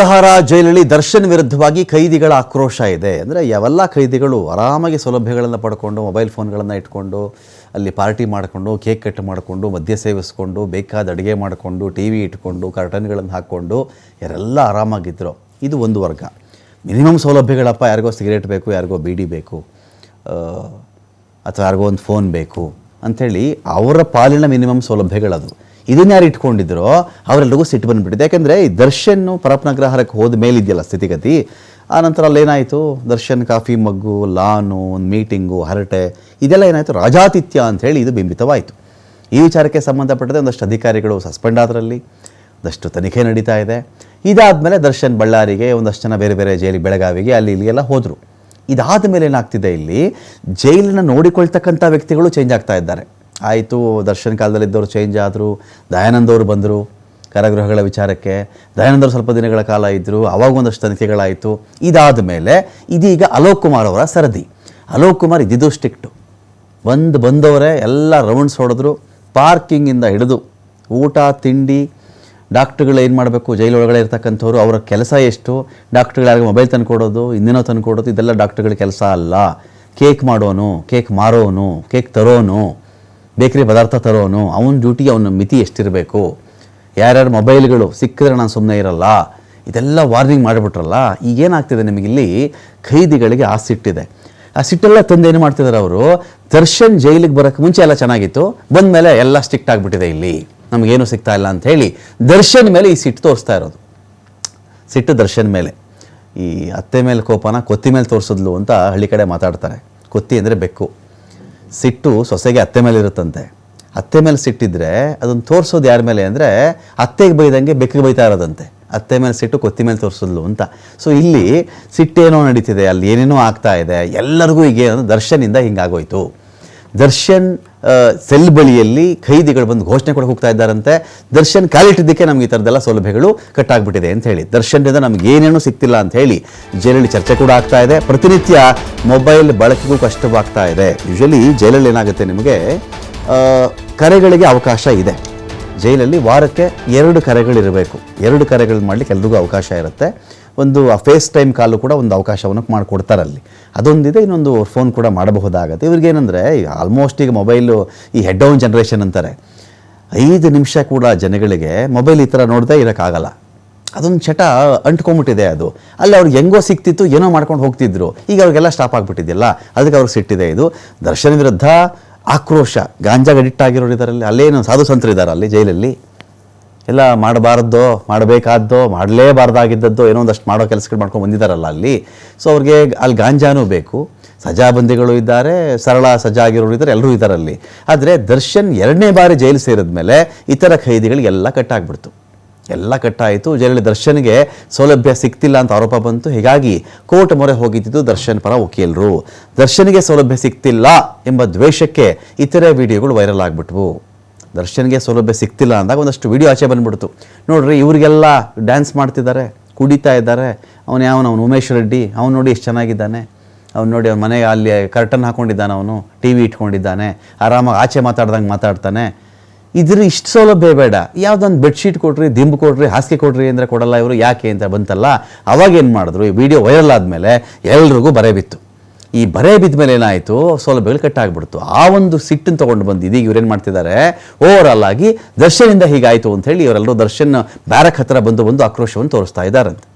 ಅಗ್ರಹಾರ ಜೈಲಲ್ಲಿ ದರ್ಶನ್ ವಿರುದ್ಧವಾಗಿ ಖೈದಿಗಳ ಆಕ್ರೋಶ ಇದೆ. ಅಂದರೆ ಯಾವೆಲ್ಲ ಖೈದಿಗಳು ಆರಾಮಾಗಿ ಸೌಲಭ್ಯಗಳನ್ನು ಪಡ್ಕೊಂಡು ಮೊಬೈಲ್ ಫೋನ್ಗಳನ್ನು ಇಟ್ಕೊಂಡು ಅಲ್ಲಿ ಪಾರ್ಟಿ ಮಾಡಿಕೊಂಡು, ಕೇಕ್ ಕಟ್ ಮಾಡಿಕೊಂಡು, ಮದ್ಯ ಸೇವಿಸ್ಕೊಂಡು, ಬೇಕಾದ ಅಡುಗೆ ಮಾಡಿಕೊಂಡು, ಟಿ ವಿ ಇಟ್ಕೊಂಡು, ಕರ್ಟನ್ಗಳನ್ನು ಹಾಕ್ಕೊಂಡು ಯಾರೆಲ್ಲ ಆರಾಮಾಗಿದ್ದರು ಇದು ಒಂದು ವರ್ಗ. ಮಿನಿಮಮ್ ಸೌಲಭ್ಯಗಳಪ್ಪ ಯಾರಿಗೋ ಸಿಗರೇಟ್ ಬೇಕು, ಯಾರಿಗೋ ಬೀಡಿ ಬೇಕು ಅಥವಾ ಯಾರಿಗೋ ಒಂದು ಫೋನ್ ಬೇಕು ಅಂಥೇಳಿ ಅವರ ಪಾಲಿನ ಮಿನಿಮಮ್ ಸೌಲಭ್ಯಗಳದು. ಇದನ್ನ ಯಾರು ಇಟ್ಕೊಂಡಿದ್ರು ಅವರೆಲ್ಲರಿಗೂ ಸಿಟ್ಟು ಬಂದುಬಿಟ್ಟಿದೆ. ಯಾಕೆಂದರೆ ಈ ದರ್ಶನ್ ಪರಪ್ನಗ್ರಹಾರಕ್ಕೆ ಹೋದ ಮೇಲಿದೆಯಲ್ಲ ಸ್ಥಿತಿಗತಿ, ಆ ನಂತರ ಅಲ್ಲೇನಾಯಿತು? ದರ್ಶನ್, ಕಾಫಿ, ಮಗ್ಗು, ಲಾನು, ಒಂದು ಮೀಟಿಂಗು, ಹರಟೆ, ಇದೆಲ್ಲ ಏನಾಯಿತು? ರಾಜಾತಿಥ್ಯ ಅಂಥೇಳಿ ಇದು ಬಿಂಬಿತವಾಯಿತು. ಈ ವಿಚಾರಕ್ಕೆ ಸಂಬಂಧಪಟ್ಟಂತೆ ಒಂದಷ್ಟು ಅಧಿಕಾರಿಗಳು ಸಸ್ಪೆಂಡ್ ಆದರಲ್ಲಿ, ಒಂದಷ್ಟು ತನಿಖೆ ನಡೀತಾ ಇದೆ. ಇದಾದಮೇಲೆ ದರ್ಶನ್ ಬಳ್ಳಾರಿಗೆ ಒಂದಷ್ಟು ಜನ ಬೇರೆ ಬೇರೆ ಜೈಲಿಗೆ, ಬೆಳಗಾವಿಗೆ, ಅಲ್ಲಿ ಇಲ್ಲಿ ಎಲ್ಲ ಹೋದರು. ಇದಾದ ಮೇಲೆ ಏನಾಗ್ತಿದೆ ಇಲ್ಲಿ? ಜೈಲನ್ನು ನೋಡಿಕೊಳ್ತಕ್ಕಂಥ ವ್ಯಕ್ತಿಗಳು ಚೇಂಜ್ ಆಗ್ತಾ ಇದ್ದಾರೆ. ಆಯಿತು ಕಾಲದಲ್ಲಿ ಕಾಲದಲ್ಲಿದ್ದವರು ಚೇಂಜ್ ಆದರು ದಯಾನಂದವರು ಬಂದರು, ಕರಗೃಹಗಳ ವಿಚಾರಕ್ಕೆ. ದಯಾನಂದವರು ಸ್ವಲ್ಪ ದಿನಗಳ ಕಾಲ ಇದ್ದರು ಅವಾಗ ಒಂದಷ್ಟು ತನಿಖೆಗಳಾಯಿತು. ಇದಾದ ಮೇಲೆ ಇದೀಗ ಅಲೋಕ್ ಕುಮಾರ್ ಅವರ ಸರದಿ. ಅಲೋಕ್ ಕುಮಾರ್ ಇದ್ದಿದ್ದು ಸ್ಟಿಕ್ಟು ಬಂದು ಬಂದವರೇ ಎಲ್ಲ ರೌಂಡ್ಸ್ ಹೊಡೆದ್ರು ಪಾರ್ಕಿಂಗಿಂದ ಹಿಡಿದು ಊಟ, ತಿಂಡಿ ಡಾಕ್ಟ್ರುಗಳು ಏನು ಮಾಡಬೇಕು ಜೈಲೊಳಗಡೆ ಇರ್ತಕ್ಕಂಥವ್ರು, ಅವರ ಕೆಲಸ ಎಷ್ಟು ಡಾಕ್ಟ್ರುಗಳು ಮೊಬೈಲ್ ಇಂದಿನ ತಂದು ಕೊಡೋದು ಇದೆಲ್ಲ ಡಾಕ್ಟ್ರುಗಳ ಕೆಲಸ ಅಲ್ಲ. ಕೇಕ್ ಮಾಡೋನು, ಕೇಕ್ ಮಾರೋನು, ಕೇಕ್ ತರೋನು ಬೇಕರಿ ಪದಾರ್ಥ ತರೋನು, ಅವನ ಡ್ಯೂಟಿ ಅವನ ಮಿತಿ ಎಷ್ಟಿರಬೇಕು? ಯಾರ್ಯಾರು ಮೊಬೈಲ್ಗಳು ಸಿಕ್ಕಿದ್ರೆ ನಾನು ಸುಮ್ಮನೆ ಇರಲ್ಲ. ಇದೆಲ್ಲ ವಾರ್ನಿಂಗ್ ಮಾಡಿಬಿಟ್ರಲ್ಲ. ಈಗೇನಾಗ್ತಿದೆ ನಿಮಗಿಲ್ಲಿ? ಖೈದಿಗಳಿಗೆ ಆ ಸಿಟ್ಟಿದೆ ಆ ಸಿಟ್ಟೆಲ್ಲ ತಂದು ಏನು ಮಾಡ್ತಿದ್ದಾರೆ ಅವರು? ದರ್ಶನ್ ಜೈಲಿಗೆ ಬರೋಕ್ಕೆ ಮುಂಚೆ ಎಲ್ಲ ಚೆನ್ನಾಗಿತ್ತು. ಬಂದ ಮೇಲೆ ಎಲ್ಲ ಸ್ಟ್ರಿಕ್ಟ್ ಆಗಿಬಿಟ್ಟಿದೆ ಇಲ್ಲಿ. ನಮಗೇನು ಸಿಗ್ತಾ ಇಲ್ಲ ಅಂತ ಹೇಳಿ ದರ್ಶನ್ ಮೇಲೆ ಈ ಸಿಟ್ಟು ತೋರಿಸ್ತಾ ಇರೋದು. ಸಿಟ್ಟು ದರ್ಶನ್ ಮೇಲೆ. ಈ ಅತ್ತೆ ಮೇಲೆ ಕೋಪನ, ಕೊತ್ತಿ ಮೇಲೆ ತೋರಿಸಿದ್ಲು ಅಂತ ಹಳ್ಳಿ ಕಡೆ ಮಾತಾಡ್ತಾರೆ. ಕೊತ್ತಿ ಅಂದರೆ ಬೆಕ್ಕು. ಸಿಟ್ಟು ಸೊಸೆಗೆ ಅತ್ತೆ ಮೇಲೆ ಇರುತ್ತಂತೆ. ಅತ್ತೆ ಮೇಲೆ ಸಿಟ್ಟಿದ್ರೆ ಅದನ್ನು ತೋರಿಸೋದು ಯಾರ ಮೇಲೆ ಅಂದರೆ ಅತ್ತೆಗೆ ಬೈದಂಗೆ ಬೆಕ್ಕಿಗೆ ಬೈತಾ ಇರೋದಂತೆ. ಅತ್ತೆ ಮೇಲೆ ಸಿಟ್ಟು ಕೊತ್ತಿ ಮೇಲೆ ತೋರಿಸಿದ್ಲು ಅಂತ. ಸೊ ಇಲ್ಲಿ ಸಿಟ್ಟೇನೋ ನಡೀತಿದೆ, ಅಲ್ಲಿ ಏನೇನೋ ಆಗ್ತಾ ಇದೆ, ಎಲ್ಲರಿಗೂ ಈಗ ದರ್ಶನಿಂದ ಹಿಂಗಾಗೋಯ್ತು. ದರ್ಶನ್ ಸೆಲ್ ಬಳಿಯಲ್ಲಿ ಖೈದಿಗಳು ಬಂದು ಘೋಷಣೆ ಕೊಡಕ್ಕೆ ಹೋಗ್ತಾ ಇದ್ದಾರಂತೆ. ದರ್ಶನ್ ಕಾಲಿಟ್ಟಿದ್ದಕ್ಕೆ ನಮ್ಗೆ ಈ ಥರದ್ದೆಲ್ಲ ಸೌಲಭ್ಯಗಳು ಕಟ್ಟಾಗ್ಬಿಟ್ಟಿದೆ ಅಂತ ಹೇಳಿ. ದರ್ಶನ್ದಿಂದ ನಮ್ಗೆ ಏನೇನೂ ಸಿಗ್ತಿಲ್ಲ ಅಂತ ಹೇಳಿ ಜೈಲಲ್ಲಿ ಚರ್ಚೆ ಕೂಡ ಆಗ್ತಾ ಇದೆ. ಪ್ರತಿನಿತ್ಯ ಮೊಬೈಲ್ ಬಳಕೆಗೂ ಕಷ್ಟವಾಗ್ತಾ ಇದೆ. ಯೂಶಲಿ ಜೈಲಲ್ಲಿ ಏನಾಗುತ್ತೆ ನಿಮಗೆ ಕರೆಗಳಿಗೆ ಅವಕಾಶ ಇದೆ. ಜೈಲಲ್ಲಿ ವಾರಕ್ಕೆ ಎರಡು ಕರೆಗಳಿರಬೇಕು. ಎರಡು ಕರೆಗಳು ಮಾಡಲಿಕ್ಕೆ ಎಲ್ರಿಗೂ ಅವಕಾಶ ಇರುತ್ತೆ. ಒಂದು ಫೇಸ್ ಟೈಮ್ ಕಾಲು ಕೂಡ ಒಂದು ಅವಕಾಶವನ್ನು ಮಾಡಿಕೊಡ್ತಾರೆ ಅಲ್ಲಿ. ಅದೊಂದಿದೆ ಇನ್ನೊಂದು ಫೋನ್ ಕೂಡ ಮಾಡಬಹುದಾಗತ್ತೆ. ಇವ್ರಿಗೇನೆಂದರೆ ಆಲ್ಮೋಸ್ಟ್ ಈಗ ಮೊಬೈಲು ಈ ಹೆಡ್ ಡೌನ್ ಜನ್ರೇಷನ್ ಅಂತಾರೆ. ಐದು ನಿಮಿಷ ಕೂಡ ಜನಗಳಿಗೆ ಮೊಬೈಲ್ ಈ ಥರ ನೋಡದೆ ಇರೋಕ್ಕಾಗಲ್ಲ. ಅದೊಂದು ಚಟ ಅಂಟ್ಕೊಂಬಿಟ್ಟಿದೆ ಅದು. ಅಲ್ಲಿ ಅವ್ರಿಗೆ ಹೆಂಗೋ ಸಿಕ್ತಿತ್ತು, ಏನೋ ಮಾಡ್ಕೊಂಡು ಹೋಗ್ತಿದ್ರು. ಈಗ ಅವ್ರಿಗೆಲ್ಲ ಸ್ಟಾಪ್ ಆಗಿಬಿಟ್ಟಿದೆಯಲ್ಲ? ಅದಕ್ಕೆ ಅವ್ರಿಗೆ ಸಿಟ್ಟಿದೆ ಇದು. ದರ್ಶನ ವಿರುದ್ಧ ಆಕ್ರೋಶ. ಗಾಂಜಾಗೆ ಅಡಿಕ್ಟ್ ಆಗಿರೋರು ಇದರಲ್ಲಿ, ಅಲ್ಲೇನು ಸಾಧು ಸಂತರು ಇದ್ದಾರೆ ಅಲ್ಲಿ, ಜೈಲಲ್ಲಿ? ಎಲ್ಲ ಮಾಡಬಾರ್ದೋ ಮಾಡಬೇಕಾದ್ದೋ, ಮಾಡಲೇಬಾರ್ದಾಗಿದ್ದದ್ದೋ ಏನೋ ಒಂದಷ್ಟು ಮಾಡೋ ಕೆಲಸಗಳು ಮಾಡ್ಕೊಂಡು ಬಂದಿದ್ದಾರಲ್ಲ ಅಲ್ಲಿ. ಸೊ ಅವ್ರಿಗೆ ಅಲ್ಲಿ ಗಾಂಜಾನೂ ಬೇಕು. ಸಜಾಬಂದಿಗಳು ಇದ್ದಾರೆ, ಸರಳ ಸಜಾ ಆಗಿರೋರು ಇದ್ದಾರೆ ಎಲ್ಲರೂ ಇದ್ದಾರೆ ಅಲ್ಲಿ. ಆದರೆ ದರ್ಶನ್ ಎರಡನೇ ಬಾರಿ ಜೈಲು ಸೇರಿದ ಮೇಲೆ ಇತರ ಖೈದಿಗಳಿಗೆಲ್ಲ ಕಟ್ಟಾಗ್ಬಿಡ್ತು. ಎಲ್ಲ ಕಟ್ಟಾಯಿತು. ಜೈಲಲ್ಲಿ ದರ್ಶನ್ಗೆ ಸೌಲಭ್ಯ ಸಿಕ್ತಿಲ್ಲ ಅಂತ ಆರೋಪ ಬಂತು. ಹೀಗಾಗಿ ಕೋರ್ಟ್ ಮೊರೆ ಹೋಗಿದ್ದಿದ್ದು ದರ್ಶನ್ ಪರ ವಕೀಲರು. ದರ್ಶನ್ಗೆ ಸೌಲಭ್ಯ ಸಿಕ್ತಿಲ್ಲ ಎಂಬ ದ್ವೇಷಕ್ಕೆ ಇತರೆ ವಿಡಿಯೋಗಳು ವೈರಲ್ ಆಗಿಬಿಟ್ವು. ದರ್ಶನ್ಗೆ ಸೌಲಭ್ಯ ಸಿಗ್ತಿಲ್ಲ ಅಂದಾಗ ಒಂದಷ್ಟು ವಿಡಿಯೋ ಆಚೆ ಬಂದ್ಬಿಡ್ತು. ನೋಡ್ರಿ, ಇವರಿಗೆಲ್ಲ ಡ್ಯಾನ್ಸ್ ಮಾಡ್ತಿದ್ದಾರೆ, ಕುಡಿತಾ ಇದ್ದಾರೆ. ಅವನು ಯಾವನು? ಅವನು ಉಮೇಶ್ ರೆಡ್ಡಿ. ಅವನು ನೋಡಿ ಎಷ್ಟು ಚೆನ್ನಾಗಿದ್ದಾನೆ. ಅವ್ನು ನೋಡಿ ಅವ್ನ ಮನೆಗೆ ಅಲ್ಲಿ ಕರ್ಟನ್ ಹಾಕೊಂಡಿದ್ದಾನೆ ಅವನು ಟಿ ವಿ ಇಟ್ಕೊಂಡಿದ್ದಾನೆ. ಆರಾಮಾಗಿ ಆಚೆ ಮಾತಾಡ್ದಂಗೆ ಮಾತಾಡ್ತಾನೆ. ಇದ್ರ ಇಷ್ಟು ಸೌಲಭ್ಯ ಬೇಡ. ಯಾವುದೊಂದು ಬೆಡ್ಶೀಟ್ ಕೊಡ್ರಿ, ದಿಂಬು ಕೊಡ್ರಿ, ಹಾಸಿಗೆ ಕೊಡ್ರಿ ಅಂದರೆ ಕೊಡಲ್ಲ ಇವರು. ಯಾಕೆ ಅಂತ ಬಂತಲ್ಲ ಅವಾಗೇನು ಮಾಡಿದ್ರು, ಈ ವಿಡಿಯೋ ವೈರಲ್ ಆದಮೇಲೆ ಎಲ್ರಿಗೂ ಬರೆ ಬಿತ್ತು. ಈ ಬರೆ ಬಿದ್ದ ಮೇಲೆ ಏನಾಯಿತು? ಸೌಲಭ್ಯಗಳು ಕಟ್ಟಾಗ್ಬಿಡ್ತು. ಆ ಒಂದು ಸಿಟ್ಟನ್ನು ತೊಗೊಂಡು ಬಂದು ಇದೀಗ ಇವ್ರೇನು ಮಾಡ್ತಿದ್ದಾರೆ? ಓವರ್ ಆಲ್ ಆಗಿ ದರ್ಶನಿಂದ ಹೀಗಾಯಿತು ಅಂತ ಹೇಳಿ ಇವರೆಲ್ಲರೂ ದರ್ಶನ್ ಬ್ಯಾರಕ್ ಹತ್ರ ಬಂದು ಬಂದು ಆಕ್ರೋಶವನ್ನು ತೋರಿಸ್ತಾ ಇದ್ದಾರಂತೆ.